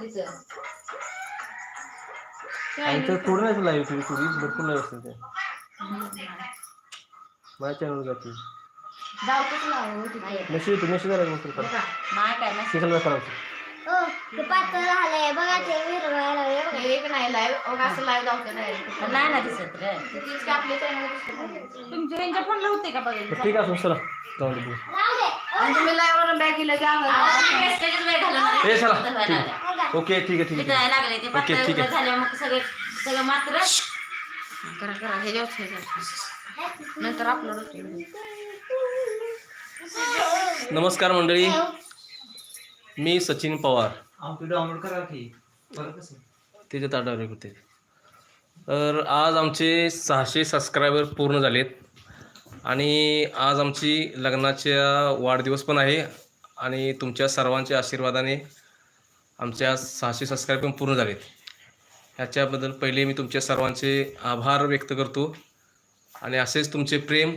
तिचं आणि तर थोडं नाही लाईव्ह तुझी थोडी भरपूर लाईव्ह असते ते. माझ्या चॅनल जाते जाऊतच लावू? तिथे मेसेज येतो मेसेज आला मग तुला नाही काय नाही स्पेशल करायचं ओ ते पातळ झालंय बघा ते विरवायला लागले बघा. एक नाही लाईव्ह असं लाईव्ह दाखवते डायरेक्ट नाही ना दिसत रे. तीच की आपल्या चॅनल तुमच्या ह्यांच्या फोनला होते का बघायला? बरं, ठीक आहे असं चला. जाऊन दे. आणि तुम्ही लाईव्ह बॅग गेलं की अंगावर हे. चला. ठीक. ओके ठीक आहे ठीक आहे, लागले ते ओके, ठीक आहे. मग सगळे सगळं मात्र करा करा ह्याच्यावर नंतर अपलोड होते. नमस्कार मंडळी. मी सचिन पवार. डाउनलोड करा की. त्याच्यात आढळले होते. तर आज आमचे सहाशे सबस्क्रायबर पूर्ण झालेत. आणि आज आमची लग्नाच्या वाढदिवस पण आहे. आणि तुमच्या सर्वांच्या आशीर्वादाने आमच्या सहाशे सबस्क्राईब पण पूर्ण झालेत. ह्याच्याबद्दल पहिले मी तुमच्या सर्वांचे आभार व्यक्त करतो. आणि असेच तुमचे प्रेम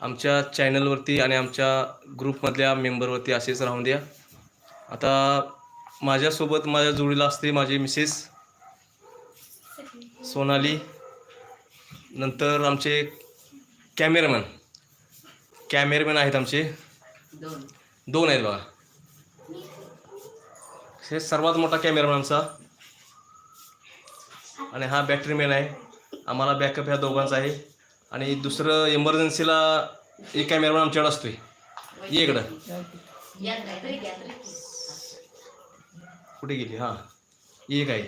आमच्या चॅनलवरती आणि आमच्या ग्रुपमधल्या मेंबरवरती असेच राहून द्या. आता माझ्यासोबत माझ्या जोडीला असते माझी मिसेस सोनाली. नंतर आमचे कॅमेरामॅन कॅमेरामॅन आहेत आमचे. दोन. दोन आहेत बघा. हे सर्वात मोठा कॅमेरामॅन आमचा आणि हा बॅटरीमॅन आहे. आम्हाला बॅकअप ह्या दोघांचा आहे. आणि दुसरं इमर्जन्सीला एक कॅमेरामॅन आमच्याकडे असतोय. इकडं. कुठे गेली? हां. एक आहे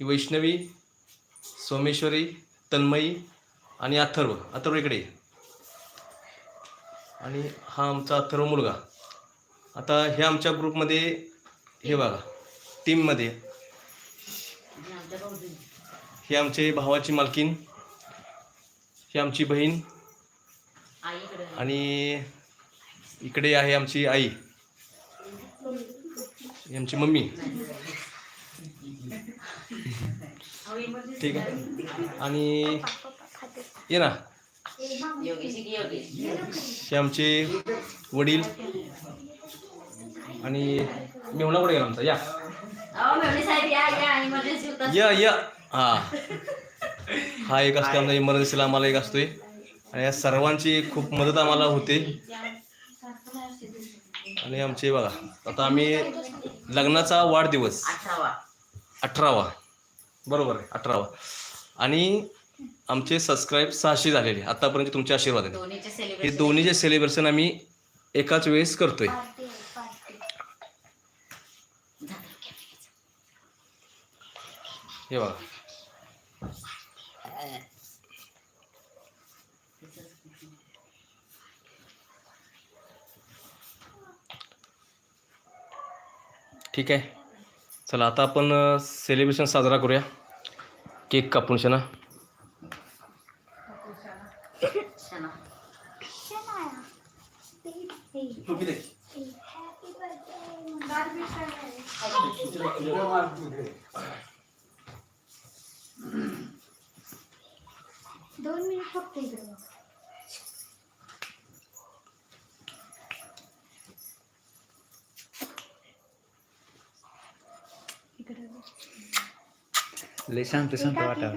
ही वैष्णवी सोमेश्वरी तन्मयी आणि अथर्व. अथर्व इकडे आणि हा आमचा अथर्व मुलगा. आता हे आमच्या ग्रुपमध्ये हे बघा टीममध्ये हे आमचे भावाची मालकीन ही आमची बहीण आणि इकडे आहे आमची आई. आमची मम्मी. ठीक आहे. आणि ये ना. हे आमचे वडील आणि मेहुणा कुठे गेला आमचा या. मेवणी या या हा. हा एक असतो आमचा इमर्जन्सीला आम्हाला एक असतोय. आणि या सर्वांची खूप मदत आम्हाला होते. आणि आमचे बघा आता आम्ही लग्नाचा वाढदिवस. अठरावा. बरोबर आहे अठरावा. आणि आमचे सबस्क्राईब सहाशे झालेले. आतापर्यंत तुमचे आशीर्वाद आहेत. हे दोन्हीचे सेलिब्रेशन आम्ही एकाच वेळेस करतोय. हे बघा. ठीक आहे. चला आता आपण सेलिब्रेशन साजरा करूया. केक कापून शना शना हॅपी बर्थडे दोन मिनिट फक्त इकडे. लय शांत शांत वाटावं.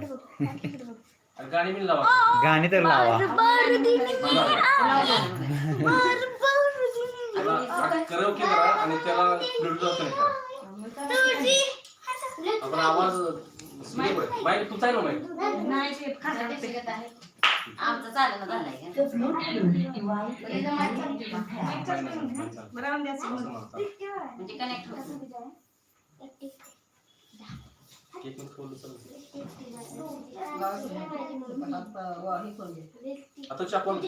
गाणी बिन लावा गाणी तर लावा बरं दिली मी. बरं, बरं दिली मी. कराओके करा आणि त्याला. आपण आवाज तुमचा आहे ना माईक नाही ते खाजा आमचं चालणं झालंय का? म्हणजे कनेक्ट आता चाकून मी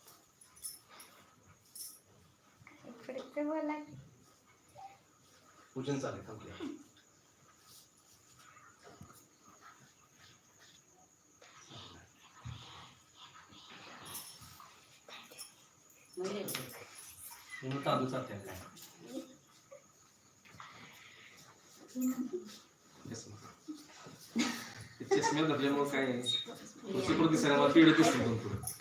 काय करणार. पूजन चालेल थांबले पूर्ण तांदूळ चालते काय? चष्म्यात काय? पुढे दिसायला मला पिढी दिसते दोन पुढे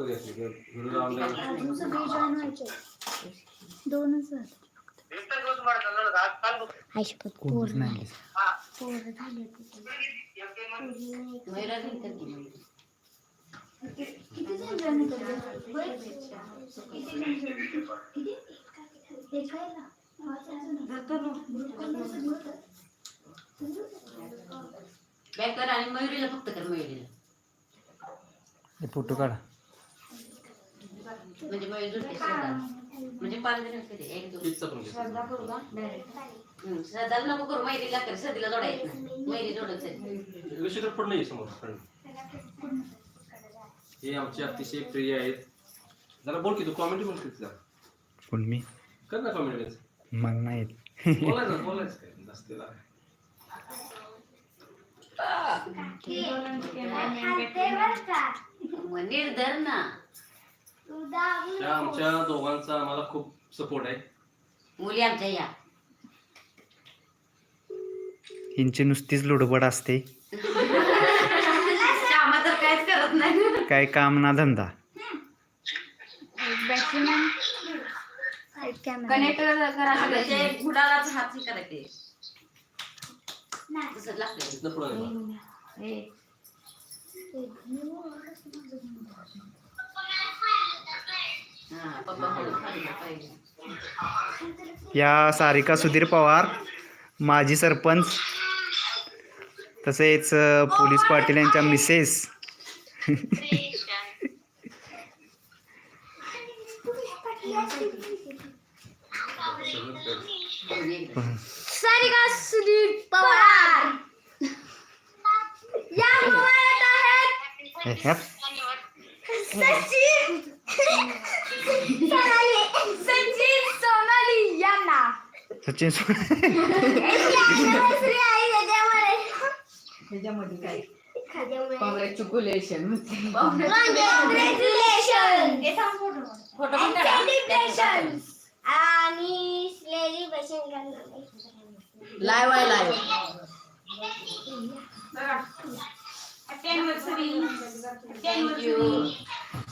कॅमेरा दाखवू द्या व्हिडिओ ऑनलाईन अजून सगळे जॉईन व्हायचे दोनच झाले. पोर पोर झाले. किती जण किती हे आणि मयुरीला फक्त कर मयुरीला फोटो काढा. म्हणजे जुळते श्रद्धा म्हणजे पाच जण असते ते. एक दोन पण हम्म, श्रद्धाला नको करू कर श्रद्धेला जोडायचं नाही. जोडत पण समोर friend. हे आमचे अतिशय प्रिय आहेत. जरा बोल की तू कॉमेडी बोल की तुला कोण मी? कर ना कॉमेडी मला नाही येत. बोलायचं बोलायचं काय? नसतेला निर्धर ना. त्या आमच्या दोघांचा आम्हाला खूप सपोर्ट आहे. मुली आमच्या या. हिंची नुसतीच लुडबड असते. श्यामा तर काहीच करत नाही. काय काम ना धंदा. कनेक्ट करा. सगळ्याचे गुडालाच हात हे करायचे तसंच लागतंय इथनं पुढं नाही बा. हा. या सारिका सुधीर पवार माजी सरपंच तसेच पोलीस पाटील यांच्या मिसेस. सारिका सुदीप पवार या मोबाईलात आहेत ह्याप. सचिन सोनाली सचिन सोनाली यांना सचिन anniversary आहे त्याच्यामुळे कॉंग्रॅच्युलेशन Congratulations. फोटो पण काढा Celebrations. आणि सेलिब्रेशन करणार लाईव्ह आहे लाईव्ह थँक्यू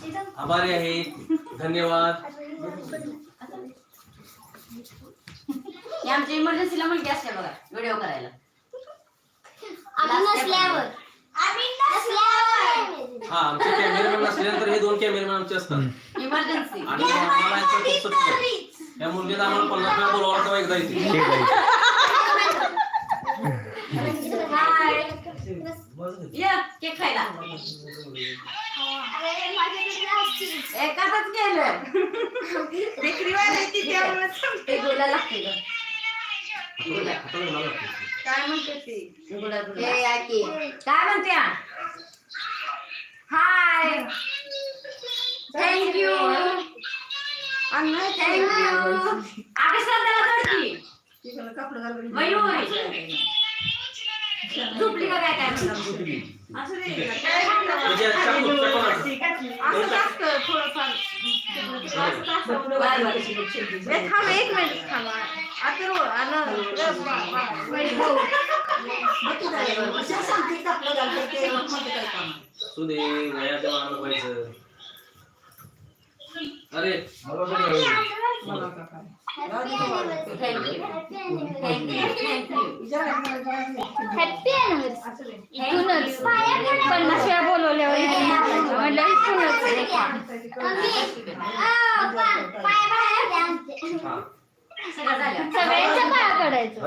आभारी आहे. धन्यवाद. हे आमच्या इमर्जन्सीला मुलगी असते बघा व्हिडिओ करायला. आम्ही नसल्यावर. आम्ही नसल्यावर. हा आमचे कॅमेरामॅन असल्यानंतर हे दोन कॅमेरामॅन आमचे असतात. इमर्जन्सी आणि आम्हाला यांचं खूप support आहे. या मुलगीला आम्हाला पन्नास वेळा बोलावं तेव्हा एकदा येते. ठीक आहे. या केक खायला. एकाच केलं. ते गोला लागते गोला काय म्हणते ती? गोला गोला. हे या की. काय म्हणते? Hi. Thank you. Thank you. आगे श्रद्धाला जोडकी मयूर. झोपली का काय काय म्हणलं असं नाही चाकू- चाकू मारतो. असं असतं थोडंफार बरं, बरं. ए, थांब एक मिनिट थांबा. आता रो- वयाच्या मानानं व्हायचं. अरे. हॅपी अॅनिव्हर्सरी इथूनच पन्नास वेळा बोलवल्यावर म्हटलं इथूनच हा सगळं झालं सगळ्यांच्या पाया पडायचं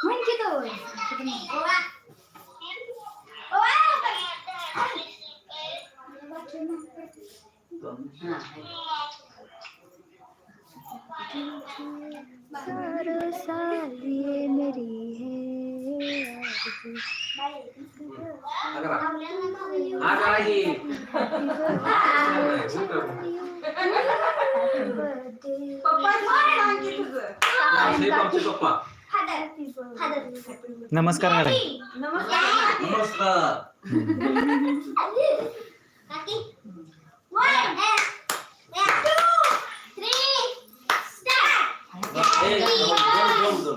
तेव्हा आणि मग. तू ताट घेऊन हा. हा करा की. आमचे आमचे पप्पा नमस्कार करा नमस्कार ए, दोन, दोन, दोन.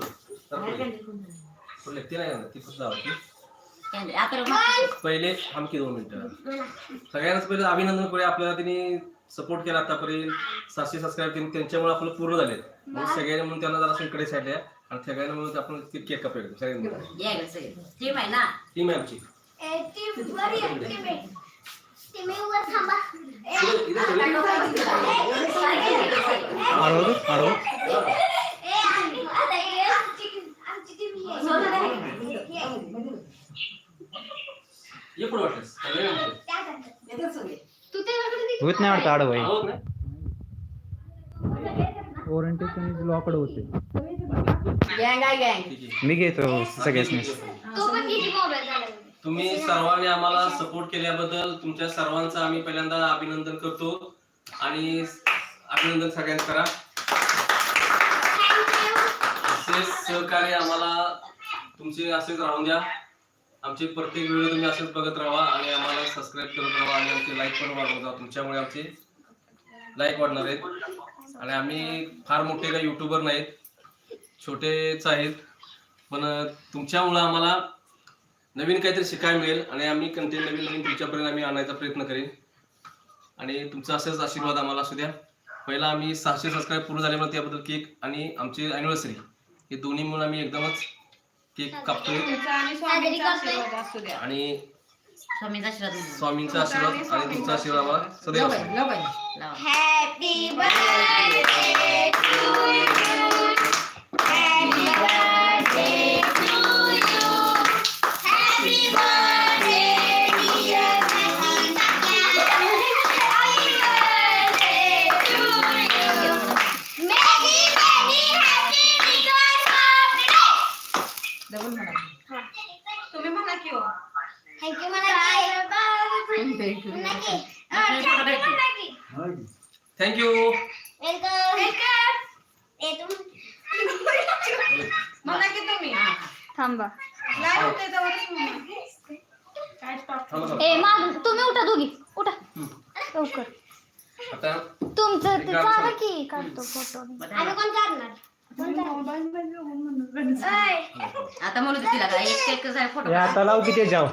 तर पुढे. पुढे ती नाही ती पहिले दोन मिनिटं. सगळ्यांनाच पहिले अभिनंदन करूया. आपल्याला त्यांनी सपोर्ट केला आतापर्यंत. सातशे सबस्क्राईब त्यांनी त्यांच्यामुळे आपलं पूर्ण झाले म्हणून सगळ्यांनी म्हणून त्यांना जरा इकडे साईड आहे आणि सगळ्यांना मिळून आपण केक कापूया सगळ्यांनी मिळून. या इकडे सगळे. टीम आहे ना? टीम आहे आमची. ये पुढे सगळे. होत नाही वाटतं आडवं आहोत ना? ओरिएंटेशन लॉकड होते. गँग आहे गँग ठीक आहे. मी घेतो सगळ्यासनी तुम्ही सर्वांनी आम्हाला सपोर्ट केल्याबद्दल तुमच्या सर्वांचं आम्ही पहिल्यांदा अभिनंदन करतो आणि अभिनंदन सगळ्यांना करा. असेच सहकार्य आम्हाला तुमचे असेच राहून द्या. आमचे प्रत्येक व्हिडिओ तुम्ही असेच बघत राहा आणि आम्हाला सबस्क्राईब करत राहा आणि आमचे लाईक पण वाढवत राहा. तुमच्यामुळे आमचे लाईक वाढणार आहेत. आणि आम्ही फार मोठे काही युट्यूबर नाहीत. छोटेच आहेत. पण तुमच्यामुळं आम्हाला नवीन काहीतरी शिकायला मिळेल आणि आम्ही कंटेंट नवीन नवीन तुमच्यापर्यंत आम्ही आणायचा प्रयत्न करेन. आणि तुमचा असेच आशीर्वाद आम्हाला असू द्या. पहिला आम्ही सहाशे सबस्क्राईब पूर्ण झाल्यामुळे त्याबद्दल केक आणि आमची अॅनिव्हर्सरी हे दोन्ही म्हणून आम्ही एकदमच केक कापतोय. तुमचा आणि स्वामींचा आशीर्वाद असू द्या. आणि तुमचा आशीर्वाद आम्हाला सदैव असू थँक्यू की तुम्ही थांबा ए माग तुम्ही उठा दोघी. उठा. लवकर. आता तुमचं ते चाला की काढतो फोटो आम्ही कोण काढणार? आता म्हणू तिला एक फोटो हे आता लाव किती जाव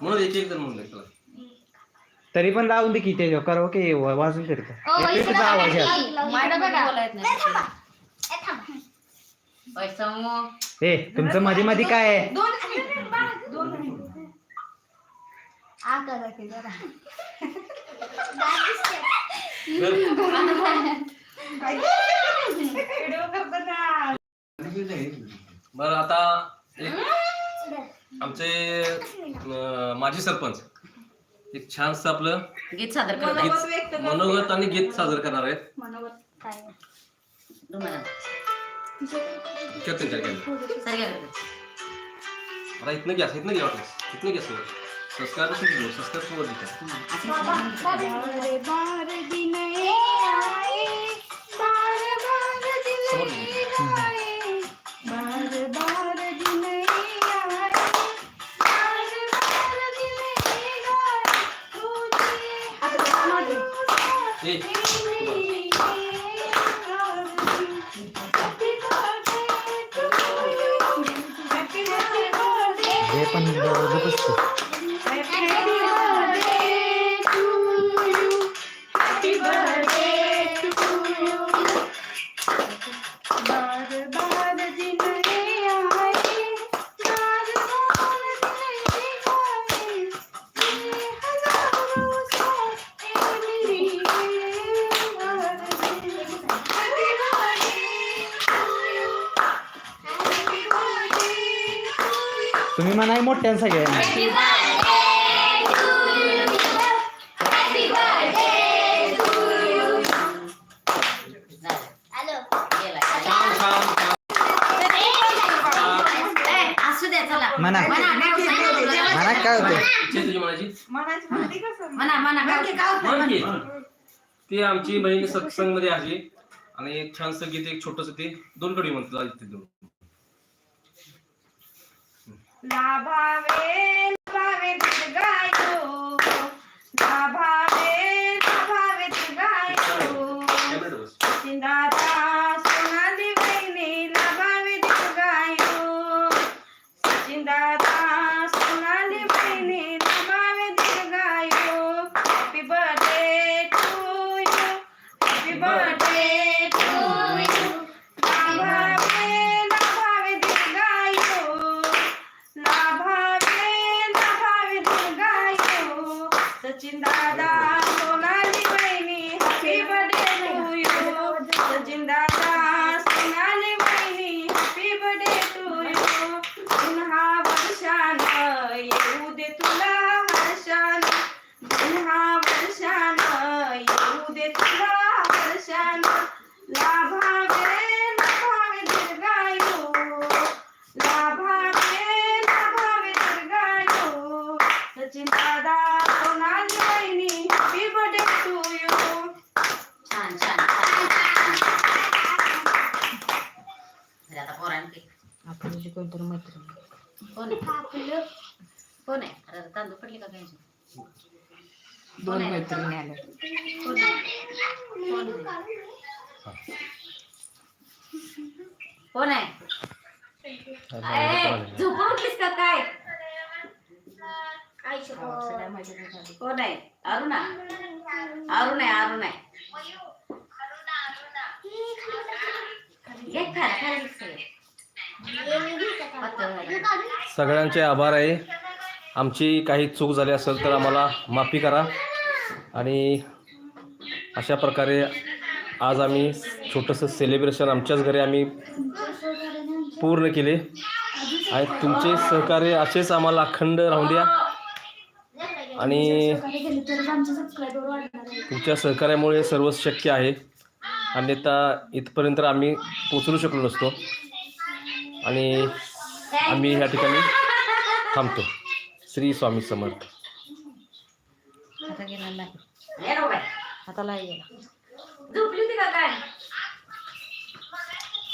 म्हणून एक एक जण म्हणलं तुला तरी पण लावून दे की ते करो की वाजून तरी तुझा आवाज आहे ए, तुमचं मध्ये मध्ये काय आहे. बरं आता आमचे माजी सरपंच एक छानस आपलं गीत सादर कर मनोगत गीत आणि गीत सादर करणार आहेत तुम्हाला आता इथनं घ्या इथनं घ्या वाटलं इथनं घ्या संस्कार संस्कार सोबत घ्या बार बार दिन ये आए बार बार दिन समोर ये हे पण जबरदस्त. मोठ्या सगळ्यांना म्हणा. म्हणा काय होतं. ती आमची बहीण सत्संगमध्ये आहे आणि एक छानसं गीत एक छोटस ते दोन कडी म्हणतात आदित्य दोन લાભાવે લાભાવે દૂધ ગાયો લાભાવે લાભાવે દૂધ ગાયો સિંધાતા तांदूळ पडले का काय दोन मैत्रिणी आल्या. कोण आहे? झोपून उठलीस का काय? कोण आहे? अरुणा. अरुण आहे अरुण आहे. सगळ्यांचे आभार आहे. आमची काही चूक झाली असेल तर आम्हाला माफी करा. आणि अशा प्रकारे आज आम्ही छोटंसं सेलिब्रेशन आमच्याच घरी आम्ही पूर्ण केले. आणि तुमचे सहकार्य असेच आम्हाला अखंड राहून द्या. आणि तुमच्या सहकार्यामुळे सर्व शक्य आहे. अन्यथा इथपर्यंत आम्ही पोचलू शकलो नसतो. आणि आम्ही ह्या ठिकाणी थांबतो. श्री स्वामी समर्थ. आता गेला नाही. आता लाई गेला. झोपली होती का काय?